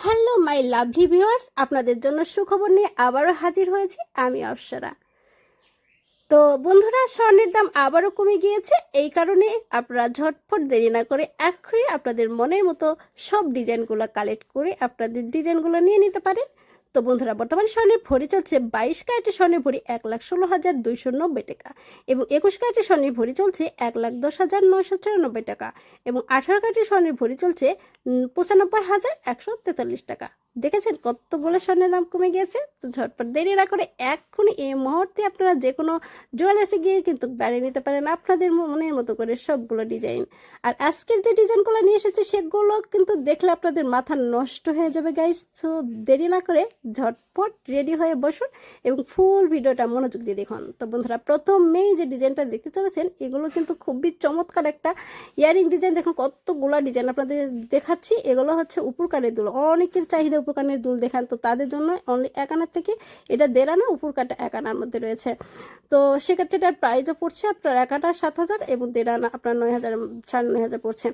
Hello my lovely viewers আপনাদের জন্য সুখবর নিয়ে আবারও হাজির হয়েছি আমি অপসরা। তো বন্ধুরা, স্বর্ণের দাম আবারও কমে গিয়েছে। এই কারণে আপনারা ঝটফট দেরি না করে এক্ষুনি আপনাদের মনের মতো সব ডিজাইনগুলো কালেক্ট করে আপনাদের ডিজাইনগুলো নিয়ে নিতে পারেন। তো বন্ধুরা, বর্তমান স্বর্ণের ভরি চলছে বাইশ ক্যারেটের স্বর্ণের ভরি এক লাখ ষোলো হাজার দুইশো নব্বই টাকা এবং একুশ ক্যারেটের স্বর্ণের ভরি চলছে এক লাখ দশ হাজার নয়শো চুরানব্বই টাকা এবং আঠারো ক্যারেটের স্বর্ণের ভরি চলছে পঁচানব্বই হাজার একশো তেতাল্লিশ টাকা। দেখেছেন কত বলে স্বর্ণের দাম কমে গিয়েছে? তো ঝটপট দেরি না করে এক্ষুনি এই মুহূর্তে আপনারা যে কোনো জুয়েলার্সে গিয়ে কিন্তু বেড়ে নিতে পারেন আপনাদের মনের মতো করে সবগুলো ডিজাইন। আর আজকের যে ডিজাইনগুলো নিয়ে এসেছে সেগুলো কিন্তু দেখলে আপনাদের মাথা নষ্ট হয়ে যাবে গাইস তো দেরি না করে ঝটপট রেডি হয়ে বসুন এবং ফুল ভিডিওটা মনোযোগ দিয়ে দেখুন। তো বন্ধুরা প্রথমেই যে ডিজাইনটা দেখতে চলেছেন, এগুলো কিন্তু খুবই চমৎকার একটা ইয়ারিং ডিজাইন। দেখুন কতগুলো ডিজাইন আপনাদের দেখাচ্ছি। এগুলো হচ্ছে উপর কানের দুল। অনেকের চাহিদা উপর কানের দুল দেখান, তো তাদের জন্য অনলি এক আনার থেকে এটা দেড় আনা উপর কাটা এক আনার মধ্যে রয়েছে। তো সেক্ষেত্রে এটার প্রাইসও পড়ছে আপনার এক আটা সাত হাজার এবং দেড় আনা আপনার নয় হাজার, সাড়ে নয় হাজার পড়ছে।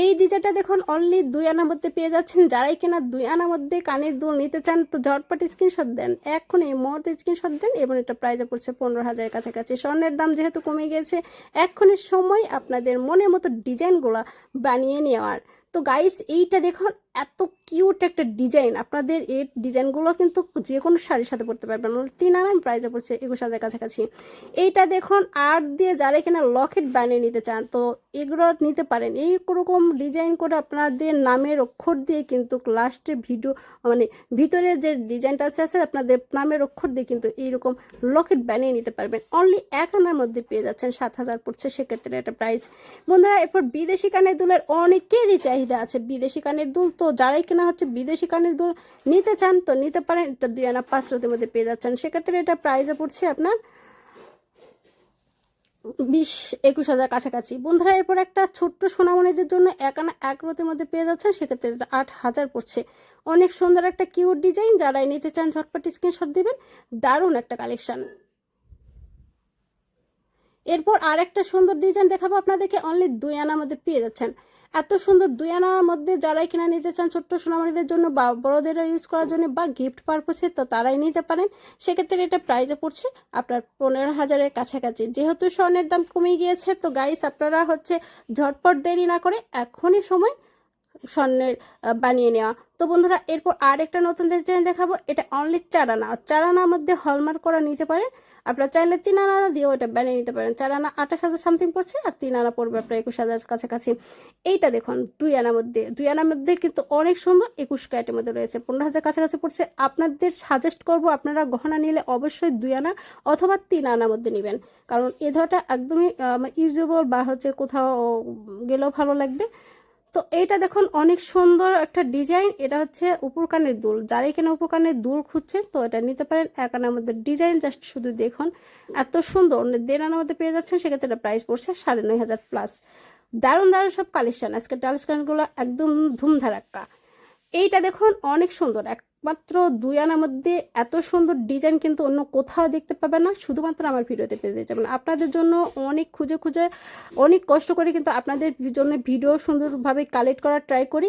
এই ডিজাইনটা দেখুন অনলি দুই আনার মধ্যে পেয়ে যাচ্ছেন। যারাই কিনা দুই আনার মধ্যে কানের দুল নিতে চান, তো ঝটপট স্ক্রিনশট দেন, এখন এই মুহূর্তে স্ক্রিনশট দেন এবং এটা প্রাইজে পড়ছে পনেরো হাজারের কাছাকাছি। স্বর্ণের দাম যেহেতু কমে গেছে এক্ষণের সময় আপনাদের মনের মতো ডিজাইনগুলো বানিয়ে নেওয়ার। তো গাইস এইটা দেখুন, এত কিউট একটা ডিজাইন। আপনাদের এই ডিজাইনগুলো কিন্তু যে কোনো শাড়ির সাথে পরতে পারবেন। তিন আনাম প্রাইসে পড়ছে একুশ হাজার কাছাকাছি। এইটা দেখুন, আর্ট দিয়ে যারা কিনা লকেট বানিয়ে নিতে চান, তো এগুলো নিতে পারেন। এই রকম ডিজাইন করে আপনাদের নামের অক্ষর দিয়ে কিন্তু লাস্টে ভিডিও মানে ভিতরে যে ডিজাইনটা আছে আছে, আপনাদের নামের অক্ষর দিয়ে কিন্তু এইরকম লকেট বানিয়ে নিতে পারবেন। অনলি এক আনার মধ্যে পেয়ে যাচ্ছেন, সাত হাজার পড়ছে সেক্ষেত্রে একটা প্রাইস বন্ধুরা, এরপর বিদেশি কানের দুলের অনেকেরই চাহিদা আছে। বিদেশি কানের দুল তো যারাই কেনা হচ্ছে বিদেশি কানের দুল নিতে চান, তো নিতে পারেন। এটা দুই আনা পাঁচ রতির মধ্যে পেয়ে যাচ্ছেন। সেক্ষেত্রে এটা প্রাইসে পড়ছে আপনার বিশ একুশ হাজার কাছাকাছি। বন্ধুরা, এরপর একটা ছোট্ট সোনামণিদের জন্য এক আনা এক রতির মধ্যে পেয়ে যাচ্ছেন। সেক্ষেত্রে এটা আট হাজার পড়ছে। অনেক সুন্দর একটা কিউট ডিজাইন যারাই নিতে চান, ঝটপট স্ক্রিনশট দিবেন। দারুণ একটা কালেকশন এরপর আর একটা সুন্দর ডিজাইন দেখাবো আপনাদেরকে। অনলি দুই আনার মধ্যে পেয়ে যাচ্ছেন। এত সুন্দর দুই আনার মধ্যে যারাই কিনা নিতে চান ছোট্ট সোনামারিদের জন্য বা বড়দের ইউজ করার জন্য বা গিফট পারপোসে তো তারাই নিতে পারেন। সেক্ষেত্রে এটা প্রাইজে পড়ছে আপনার পনেরো হাজারের কাছাকাছি। যেহেতু স্বর্ণের দাম কমে গিয়েছে, তো গাইস আপনারা হচ্ছে ঝটপট দেরি না করে এখনই সময় স্বর্ণের বানিয়ে নেওয়া। তো বন্ধুরা, এরপর আর একটা নতুন ডিজাইন দেখাবো। এটা অনলি চার আনা চার আনার মধ্যে হলমার্ক করা নিতে পারেন। আপনারা চাইলে তিন আনা দিয়েও এটা বানিয়ে নিতে পারেন। চার আনা আঠাশ হাজার সামথিং পড়ছে আর তিন আনা পড়বে আপনার একুশ হাজার কাছাকাছি। এইটা দেখুন, দুই আনার মধ্যে। দুই আনার মধ্যে কিন্তু অনেক সুন্দর একুশ ক্যারেটের মধ্যে রয়েছে। পনেরো হাজার কাছাকাছি পড়ছে। আপনাদের সাজেস্ট করব আপনারা গহনা নিলে অবশ্যই দুই আনা অথবা তিন আনার মধ্যে নেবেন। কারণ এ ধরটা একদমই ইউজেবল বা হচ্ছে কোথাও গেলেও ভালো লাগবে। তো এইটা দেখুন, অনেক সুন্দর একটা ডিজাইন। এটা হচ্ছে উপর কানের দুল। যারা এখানে উপর কানের দুল খুঁজছেন, তো এটা নিতে পারেন। এক আনার মধ্যে ডিজাইন জাস্ট শুধু দেখুন। এত সুন্দর দেড় আনার মধ্যে পেয়ে যাচ্ছেন, সেক্ষেত্রে এটা প্রাইস পড়ছে সাড়ে নয় হাজার প্লাস দারুণ দারুণ সব কালেকশন আজকে কালেকশনগুলো একদম ধুমধারাক্কা এইটা দেখুন, অনেক সুন্দর। একমাত্র দুই আনার মধ্যে এত সুন্দর ডিজাইন কিন্তু অন্য কোথাও দেখতে পাবেন না, শুধুমাত্র আমার ভিডিওতে পেয়ে যাবেন। আপনাদের জন্য অনেক খুঁজে খুঁজে, অনেক কষ্ট করে কিন্তু আপনাদের জন্য ভিডিও সুন্দরভাবে কালেক্ট করার ট্রাই করি।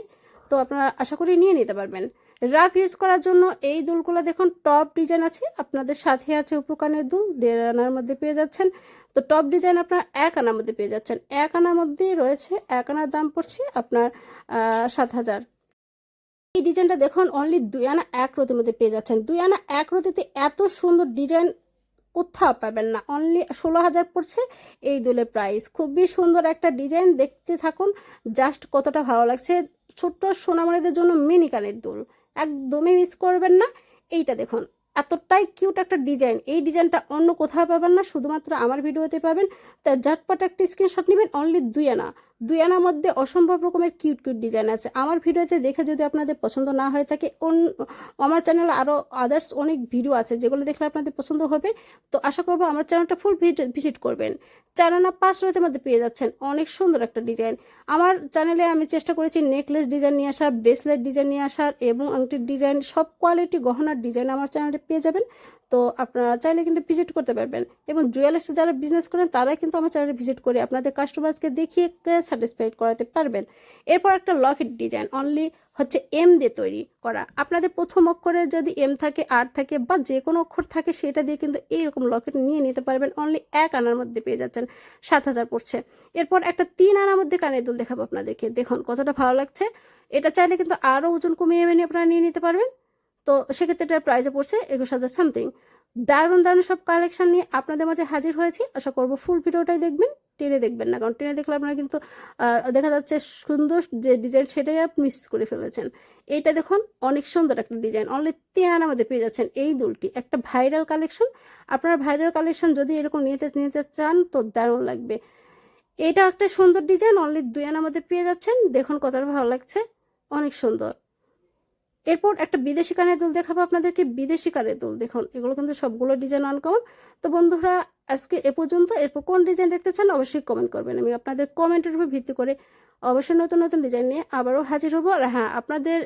তো আপনারা আশা করি নিয়ে নিতে পারবেন। রাফ ইউজ করার জন্য এই দুলগুলো দেখুন টপ ডিজাইন আছে, আপনাদের সাথে আছে উপকানের দুল দেড় আনার মধ্যে পেয়ে যাচ্ছেন। তো টপ ডিজাইন আপনার এক আনার মধ্যে পেয়ে যাচ্ছেন। এক আনার মধ্যেই রয়েছে এক আনার দাম পড়ছে আপনার সাত হাজার। এই ডিজাইনটা দেখুন অনলি দুই আনা এক রতির মধ্যে পেয়ে যাচ্ছেন। দুই আনা এক রতিতে এত সুন্দর ডিজাইন কোথাও পাবেন না। অনলি ষোলো হাজার পড়ছে এই দুলের প্রাইস খুবই সুন্দর একটা ডিজাইন দেখতে থাকুন জাস্ট কতটা ভালো লাগছে। ছোট্ট সোনামণিদের জন্য মিনি কানের দুল। একদমই মিস করবেন না। এইটা দেখুন, এতটাই কিউট একটা ডিজাইন এই ডিজাইনটা অন্য কোথাও পাবেন না, শুধুমাত্র আমার ভিডিওতে পাবেন। তা ঝটপট একটা স্ক্রিনশট নেবেন অনলি দুই আনা দুই আনার মধ্যে অসম্ভব রকমের কিউট কিউট ডিজাইন আছে। আমার ভিডিওতে দেখে যদি আপনাদের পছন্দ না হয়ে থাকে, অন্য, আমার চ্যানেলে আরও আদার্স অনেক ভিডিও আছে, যেগুলো দেখলে আপনাদের পছন্দ হবে। তো আশা করব আমার চ্যানেলটা ফুল ভিজিট করবেন। চার আনা পাঁচ রয়েতে মধ্যে পেয়ে যাচ্ছেন। অনেক সুন্দর একটা ডিজাইন আমার চ্যানেলে আমি চেষ্টা করেছি নেকলেস ডিজাইন নিয়ে আসার ব্রেসলেট ডিজাইন নিয়ে আসার এবং আংটির ডিজাইন সব কোয়ালিটি গহনার ডিজাইন আমার চ্যানেলে পেয়ে যাবেন। তো আপনারা চাইলে কিন্তু ভিজিট করতে পারবেন। এবং জুয়েলার্সে যারা বিজনেস করেন তারা কিন্তু আমার চ্যানেলে ভিজিট করে আপনাদের কাস্টমার্সকে দেখিয়ে স্যাটিসফাইড করাতে পারবেন। এরপর একটা লকেট ডিজাইন অনলি হচ্ছে এম দিয়ে তৈরি করা। আপনাদের প্রথম অক্ষরে যদি এম থাকে আর থাকে বা যে কোনো অক্ষর থাকে, সেটা দিয়ে কিন্তু এইরকম লকেট নিয়ে নিতে পারবেন। অনলি এক আনার মধ্যে পেয়ে যাচ্ছেন সাত হাজার পড়ছে। এরপর একটা তিন আনার মধ্যে কানের দুল দেখাবো আপনাদেরকে। দেখুন কতটা ভালো লাগছে। এটা চাইলে কিন্তু আরও ওজন কমিয়ে এনে আপনারা নিয়ে নিতে পারবেন। তো সেক্ষেত্রে এটার প্রাইসে পড়ছে একুশ হাজার সামথিং দারুণ দারুণ সব কালেকশন নিয়ে আপনাদের মাঝে হাজির হয়েছি। আশা করব ফুল ভিডিওটাই দেখবেন, টেনে দেখবেন না, কারণ টেনে দেখলে আপনারা কিন্তু দেখা যাচ্ছে সুন্দর যে ডিজাইন সেটাই আপনি মিস করে ফেলেছেন। এইটা দেখুন, অনেক সুন্দর একটা ডিজাইন অনলি তিন আনার মধ্যে পেয়ে যাচ্ছেন এই দুলটি। একটা ভাইরাল কালেকশন আপনারা ভাইরাল কালেকশন যদি এরকম নিতে নিতে চান তো দারুণ লাগবে। এটা একটা সুন্দর ডিজাইন অনলি দুই আনার মধ্যে পেয়ে যাচ্ছেন। দেখুন কতটা ভালো লাগছে। অনেক সুন্দর। এরপর একটা বিদেশি কানের দুল দেখাবো আপনাদেরকে, বিদেশি কানের দুল। দেখুন, এগুলো কিন্তু সবগুলো ডিজাইন আনকমন তো বন্ধুরা, আজকে এ পর্যন্ত। এরপর কোন ডিজাইন দেখতে চান অবশ্যই কমেন্ট করবেন। আমি আপনাদের কমেন্টের উপর ভিত্তি করে অবশ্যই নতুন নতুন ডিজাইন নিয়ে আবারও হাজির হব। আর হ্যাঁ আপনাদের